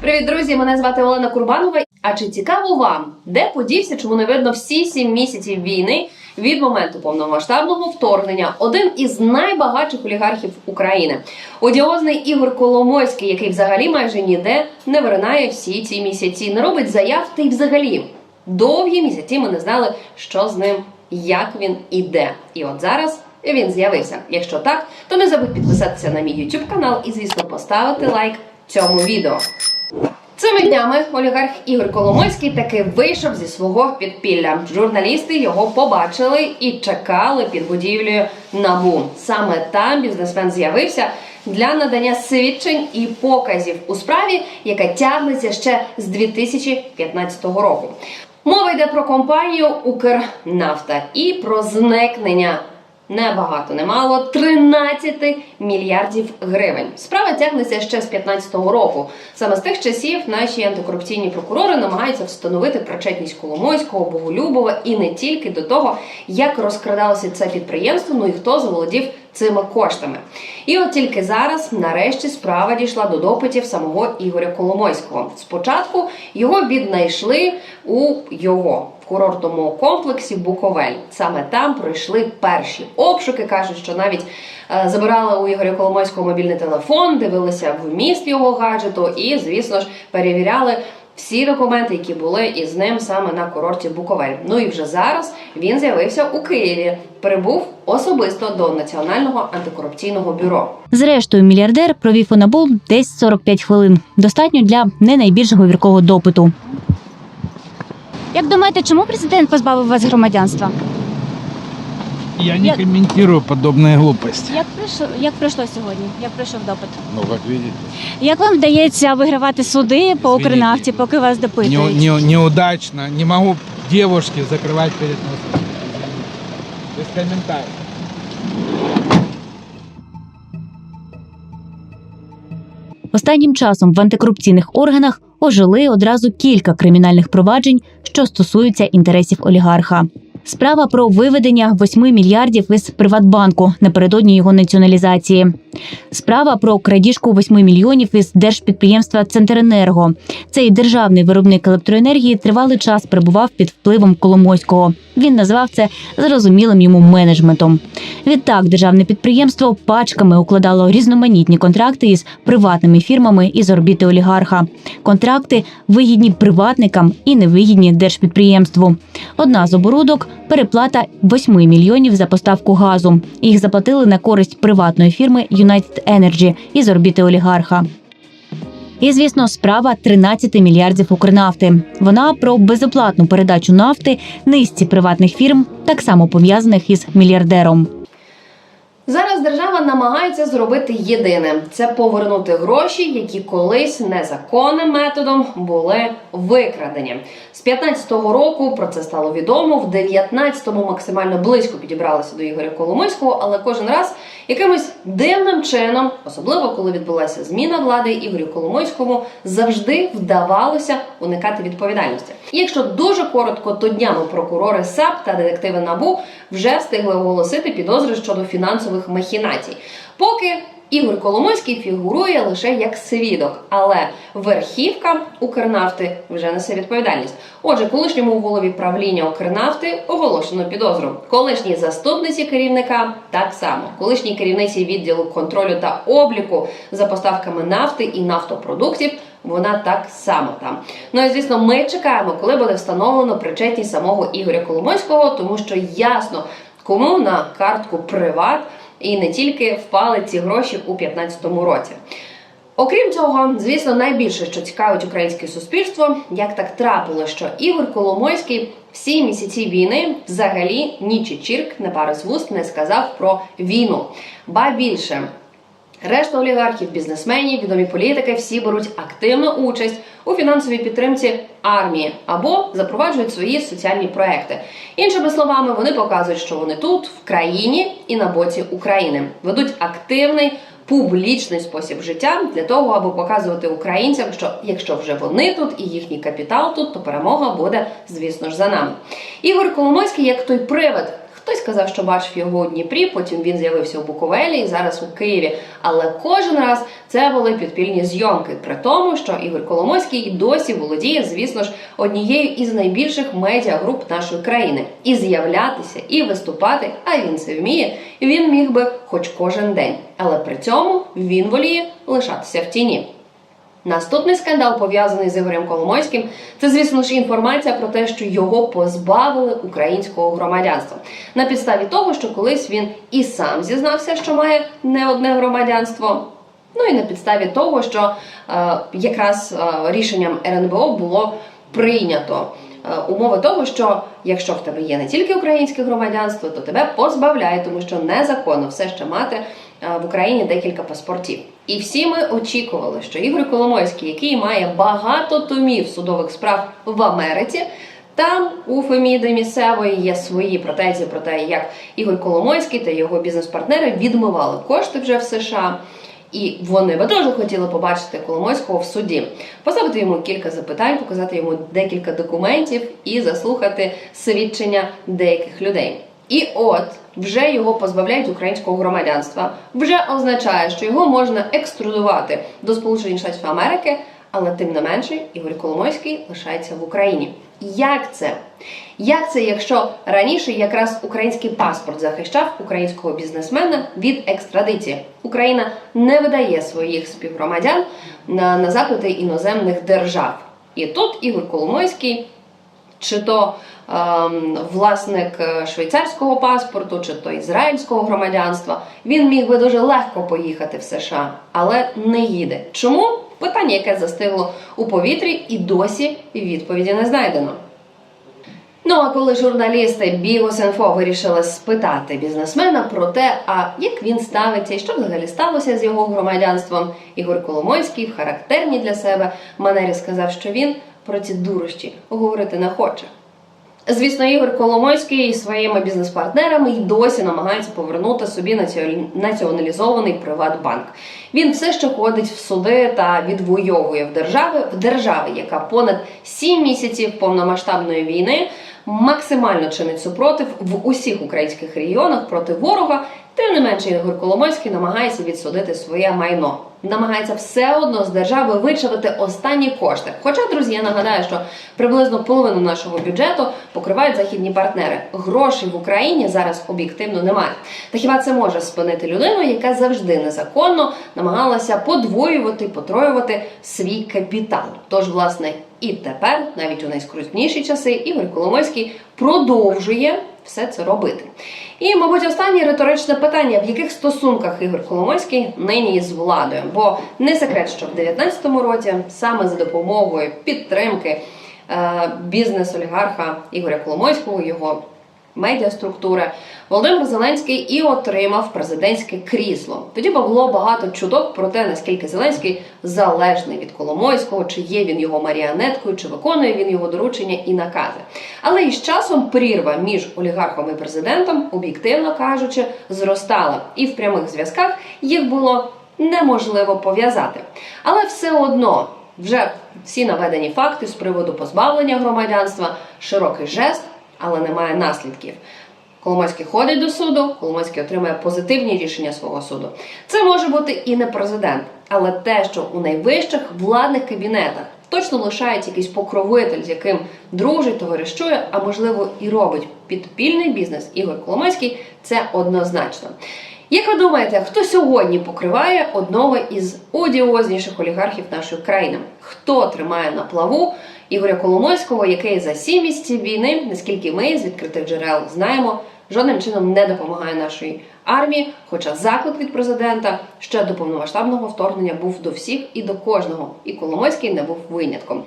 Привіт, друзі! Мене звати Олена Курбанова. А чи цікаво вам, де подівся, чому не видно всі сім місяців війни від моменту повномасштабного вторгнення? Один із найбагатших олігархів України, одіозний Ігор Коломойський, який взагалі майже ніде не виринає всі ці місяці, не робить заяв та й взагалі довгі місяці ми не знали, що з ним, як він іде. І от зараз. Він з'явився. Якщо так, то не забудь підписатися на мій YouTube канал і, звісно, поставити лайк цьому відео. Цими днями олігарх Ігор Коломойський таки вийшов зі свого підпілля. Журналісти його побачили і чекали під будівлею набу. Саме там бізнесмен з'явився для надання свідчень і показів у справі, яка тягнеться ще з 2015 року. Мова йде про компанію Укрнафта і про зникнення небагато, немало 13 мільярдів гривень. Справа тягнеться ще з 15-го року. Саме з тих часів наші антикорупційні прокурори намагаються встановити причетність Коломойського, Боголюбова і не тільки до того, як розкрадалося це підприємство, ну і хто заволодів цими коштами. І от тільки зараз, нарешті, справа дійшла до допитів самого Ігоря Коломойського. Спочатку його віднайшли у його курортному комплексі Буковель. Саме там пройшли перші обшуки. кажуть, що навіть е, забирали у Ігоря Коломойського мобільний телефон, дивилися вміст його гаджету і, звісно ж, перевіряли. Всі документи, які були із ним саме на курорті Буковель. Ну і вже зараз він з'явився у Києві. Прибув особисто до Національного антикорупційного бюро. Зрештою, мільярдер провів у набу десь 45 хвилин. Достатньо для не найбільш говіркого допиту. Як думаєте, чому президент позбавив вас громадянства? Я не Я- комментирую подобные глупости. Як пройшло, як пройшло сьогодні? Як пройшов допит? Ну, как видите. Як вам вдається вигравати суди по. Укрнафті, поки вас допитують? не- неудачно. Не могу девушке закрывать перед носом. Без комментариев. Останнім часом в антикорупційних органах ожили одразу кілька кримінальних проваджень, що стосуються інтересів олігарха. Справа про виведення 8 мільярдів із Приватбанку напередодні його націоналізації. Справа про крадіжку 8 мільйонів із держпідприємства Центренерго. Цей державний виробник електроенергії тривалий час перебував під впливом Коломойського. Він назвав це зрозумілим йому менеджментом. Відтак, державне підприємство пачками укладало різноманітні контракти із приватними фірмами із орбіти олігарха. Контракти вигідні приватникам і невигідні держпідприємству. Одна з оборудок переплата 8 мільйонів за поставку газу. Їх заплатили на користь приватної фірми United Energy із орбіти олігарха. І, звісно, справа 13 мільярдів Укрнафти. Вона про безоплатну передачу нафти низці приватних фірм, так само пов'язаних із мільярдером. Зараз держава намагається зробити єдине це повернути гроші, які колись незаконним методом були викрадені. З 15-го року про це стало відомо. В 19-му максимально близько підібралися до Ігоря Коломойського, але кожен раз якимось дивним чином, особливо коли відбулася зміна влади Ігорю Коломойському, завжди вдавалося уникати відповідальності. Якщо дуже коротко, то днями прокурори САП та детективи НАБУ вже встигли оголосити підозри щодо фінансових махінацій. Поки Ігор Коломойський фігурує лише як свідок, але верхівка Укрнафти вже несе відповідальність. Отже, колишньому голові правління Укрнафти оголошено підозру. Колишній заступниці керівника так само. Колишній керівниці відділу контролю та обліку за поставками нафти і нафтопродуктів. Вона так само там. Ну і звісно, ми чекаємо, коли буде встановлено причетність самого Ігоря Коломойського, тому що ясно, кому на картку приват і не тільки впали ці гроші у 2015 році. Окрім цього, звісно, найбільше, що цікавить українське суспільство, як так трапило, що Ігор Коломойський всі місяці війни взагалі ні чірк, не пару з вуст не сказав про війну. Ба більше. Решта олігархів, бізнесменів, відомі політики всі беруть активну участь у фінансовій підтримці армії або запроваджують свої соціальні проекти. Іншими словами, вони показують, що вони тут, в країні і на боці України, ведуть активний публічний спосіб життя для того, аби показувати українцям, що якщо вже вони тут і їхній капітал тут, то перемога буде, звісно ж, за нами. Ігор Коломойський, як той привид. Хтось казав, що бачив його у Дніпрі, потім він з'явився у Буковелі і зараз у Києві. Але кожен раз це були підпільні зйомки, при тому, що Ігор Коломойський досі володіє, звісно ж, однією із найбільших медіагруп нашої країни. І з'являтися, і виступати, а він це вміє. Він міг би хоч кожен день, але при цьому він воліє лишатися в тіні. Наступний скандал пов'язаний з Ігорем Коломойським. Це, звісно ж, інформація про те, що його позбавили українського громадянства на підставі того, що колись він і сам зізнався, що має не одне громадянство. Ну і на підставі того, що е, якраз е, рішенням РНБО було прийнято умови того, що якщо в тебе є не тільки українське громадянство, то тебе позбавляють, тому що незаконно все ще мати е, в Україні декілька паспортів. І всі ми очікували, що Ігор Коломойський, який має багато томів судових справ в Америці. Там у Феміди місцевої є свої претензії про те, як Ігор Коломойський та його бізнес-партнери відмивали кошти вже в США. І вони би теж хотіли побачити Коломойського в суді, поставити йому кілька запитань, показати йому декілька документів і заслухати свідчення деяких людей. І от вже його позбавляють українського громадянства. Вже означає, що його можна екструдувати до Сполучених Штатів Америки, але тим не менше Ігор Коломойський лишається в Україні. Як це? Як це, якщо раніше якраз український паспорт захищав українського бізнесмена від екстрадиції? Україна не видає своїх співгромадян на, на запити іноземних держав. І тут Ігор Коломойський чи то ем, власник е, швейцарського паспорту, чи то ізраїльського громадянства, він міг би дуже легко поїхати в США, але не їде. Чому? Питання, яке застигло у повітрі, і досі відповіді не знайдено. Ну а коли журналісти Bigos.info вирішили спитати бізнесмена про те, а як він ставиться і що взагалі сталося з його громадянством, Ігор Коломойський в характерній для себе манері сказав, що він про ці дурощі говорити не хоче. Звісно, Ігор Коломойський і своїми бізнес-партнерами й досі намагається повернути собі націоналізований Приватбанк. Він все ще ходить в суди та відвоює в держави в державі, яка понад 7 місяців повномасштабної війни максимально чинить супротив в усіх українських регіонах проти ворога. Тим не менше, Ігор Коломойський намагається відсудити своє майно. Намагається все одно з держави вичавити останні кошти. Хоча, друзі, я нагадаю, що приблизно половину нашого бюджету покривають західні партнери. Грошей в Україні зараз об'єктивно немає. Та хіба це може спинити людину, яка завжди незаконно намагалася подвоювати, потроювати свій капітал? Тож, власне, і тепер, навіть у найскрутніші часи, Ігор Коломойський продовжує все це робити. І, мабуть, останнє риторичне питання: в яких стосунках Ігор Коломойський нині із владою? Бо не секрет, що в 19-му році саме за допомогою підтримки е, бізнес-олігарха Ігоря Коломойського, його медіаструктури, Володимир Зеленський і отримав президентське крісло. Тоді було багато чуток про те, наскільки Зеленський залежний від Коломойського, чи є він його маріонеткою, чи виконує він його доручення і накази. Але із часом прірва між олігархом і президентом, об'єктивно кажучи, зростала, і в прямих зв'язках їх було неможливо пов'язати. Але все одно. Вже всі наведені факти з приводу позбавлення громадянства, широкий жест, але немає наслідків. Коломойський ходить до суду, Коломойський отримає позитивні рішення свого суду. Це може бути і не президент, але те, що у найвищих владних кабінетах точно лишається якийсь покровитель, з яким дружить, товаришує, а можливо і робить підпільний бізнес Ігор Коломойський, це однозначно. Як ви думаєте, хто сьогодні покриває одного із одіозніших олігархів нашої країни? Хто тримає на плаву Ігоря Коломойського, який за сім місяців війни, наскільки ми з відкритих джерел знаємо, жодним чином не допомагає нашій армії? Хоча заклик від президента ще до повномасштабного вторгнення був до всіх і до кожного, і Коломойський не був винятком.